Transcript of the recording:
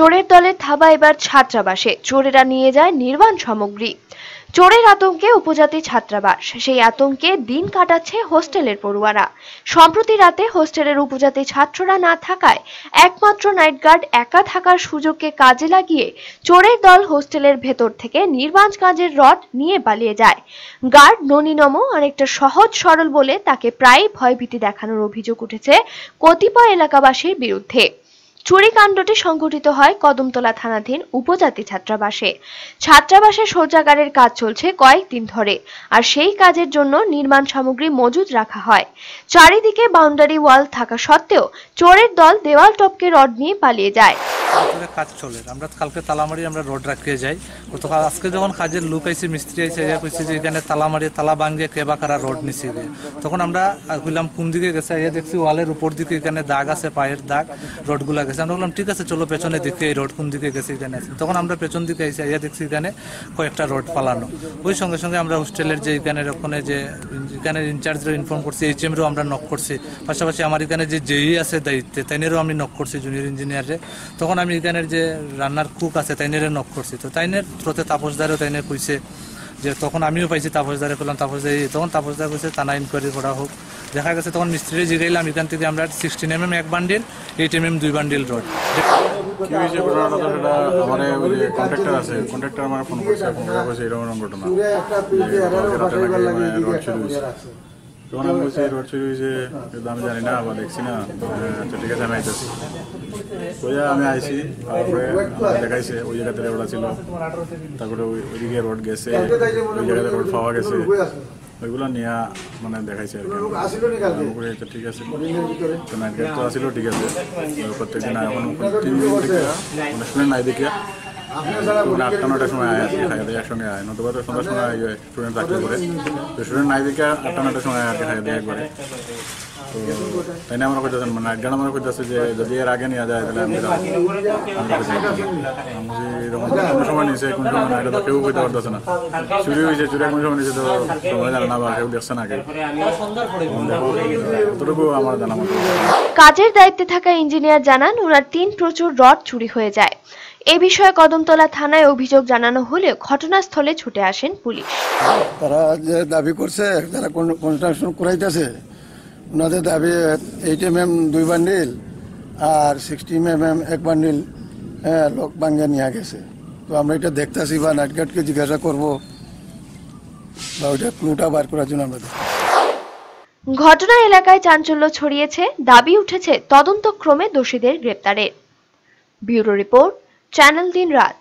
চোরের দলের থাবা এবার ছাত্রাবাসে। চোরেরা নিয়ে যায় নির্মাণ সামগ্রী। চোরের আতঙ্কে উপজাতি ছাত্রাবাস। সেই আতঙ্কে দিন কাটাচ্ছে হোস্টেলের পড়ুয়ারা। সম্প্রতি রাতে হোস্টেলের উপজাতি ছাত্ররা না থাকায় একমাত্র নাইট গার্ড একা থাকার সুযোগকে কাজে লাগিয়ে চোরের দল হোস্টেলের ভেতর থেকে নির্মাণ কাজের রড নিয়ে পালিয়ে যায়। গার্ড ননীনম অনেকটা সহজ সরল বলে তাকে প্রায় ভয়ভীতি দেখানোর অভিযোগ উঠেছে কতিপয় এলাকাবাসীর বিরুদ্ধে। চুরিকাণ্ডটি সংঘটিত হয় কদমতলা থানাধীন উপজাতি ছাত্রাবাসে। ছাত্রাবাসে শৌচাগারের কাজ চলছে কয়েকদিন ধরে, আর সেই কাজের জন্য নির্মাণ সামগ্রী মজুদ রাখা হয়। চারিদিকে বাউন্ডারি ওয়াল থাকা সত্ত্বেও চোরের দল দেওয়াল টপকে রড নিয়ে পালিয়ে যায়। কাজ চলে, আমরা কালকে তালামারি আমরা রোড রাখিয়ে যাই। গতকাল আজকে যখন কাজের লোক আইছে, মিস্ত্রি আইছে, এরা কইছে যে এখানে তালামারি, তালা ভাঙ্গে কেবা কারা রোড নিছে দিয়ে তখন আমরা কইলাম, কোন দিকে গেছে? এ দেখছি ওয়ালের উপর দিকে এখানে দাগ আছে, পায়ের দাগ, রোডগুলা গেছে। আমরা বললাম, ঠিক আছে, চলো পেছনে দিকে, এই রোড কোন দিকে গেছে এখানে? আছে তখন আমরা পেছন দিকে এসে এ দেখছি এখানে কয়েকটা রোড পালানো। ওই সঙ্গে সঙ্গে আমরা হোস্টেলের যে এখানে ওখানে যে, এখানে ইনচার্জরা ইনফর্ম করছি এইচ এমরও আমরা নক করছি। পাশাপাশি আমার এখানে যে জেই আছে দায়িত্বে, তাইনেরও আমি নক করছি জুনিয়র ইঞ্জিনিয়ারে তখন আমি এখানের যে রান্নার কুক আছে তাইনেরে নক করছি। তো তাইনের থ্রোতে তাপসদারও তাইনে কইছে যে, তখন আমিও পাইছি তাপসদারে করলাম তাপসদার তখন তাপসদার কইছে থানা ইনকোয়ারি করা হোক। দেখা গেছে তখন মিস্ত্রি জিগাইলাম এখান থেকে আমরা সিক্সটিন এম এম এক বান্ডিল এইট এম এম দুই বান্ডিল রোড কি হয়েছে ঘটনাটা তো সেটা আমার ওই যে কন্ট্রাক্টর আছে কন্ট্রাক্টর আমার ফোন করছে ফোন করে বলছে এরকম ঘটনা। মানে রোড চুরি হয়েছে। তখন আমি বলছি রোড চুরি হয়েছে কিন্তু আমি জানি না বা দেখছি না। আচ্ছা ঠিক আছে আমি আইতেছি। ওই আমি আইছি তারপরে দেখাইছে ওই জায়গাতে রোড ছিল। তারপরে ওই ওইদিকে রোড গেছে ওই জায়গাতে রোড পাওয়া গেছে। ওইগুলো নেওয়া মানে দেখাইছে আর কি। ঠিক আছে। নাইট গার্ড তো আসিল ঠিক আছে। তো প্রত্যেকদিন এখন তিন দিন দেখিয়া মানে শুনে নাই দেখে। মানে আটটা নটার সময় আয় আর কি খাইয়ে একসঙ্গে আয়। নতুবা তো সন্ধ্যার সময় আয় স্টুডেন্ট থাকলে করে। তো স্টুডেন্ট নাই দেখে আটটা নটার সময় আর কি খাইয়ে দেয় একবারে। তো তাই না আমরা কইতেছেন মানে নাইট গার্ড আমরা যে যদি এর আগে নিয়ে যায় তাহলে আমি যাব। আমরা কইছি, আমি বলছি, এরকম কোন সময় নিয়েছে কোন সময় না এটা তো কেউ পারতেছে না। চুরি হয়েছে চুরি কোন সময় নিয়েছে তো সময় জানে না বা কেউ দেখছে না অতটুকু আমার জানা মতো। কাজের দায়িত্বে থাকা ইঞ্জিনিয়ার জানান ওনার তিন প্রচুর রড চুরি হয়ে যায়। এ বিষয়ে কদমতলা থানায় অভিযোগ জানানো হলেও ঘটনাস্থলে ছুটে আসেন পুলিশ। তারা যে দাবি করছে যারা কনস্ট্রাকশন করাইতেছে ওনাদের দাবি এইট এম এম দুই বান্ডিল আর সিক্সটি এম এম এক বান্ডিল হ্যাঁ লোক ভাঙ্গে নিয়ে গেছে। তো আমরা এটা দেখতেছি বা নাইট গার্ডকে জিজ্ঞাসা করব বা ওইটা ক্লুটা বার করার জন্য আমরা ঘটনা এলাকায় চাঞ্চল্য ছড়িয়েছে দাবি উঠেছে তদন্তক্রমে দোষীদের গ্রেপ্তারের। ব্যুরো রিপোর্ট চ্যানেল দিন রাত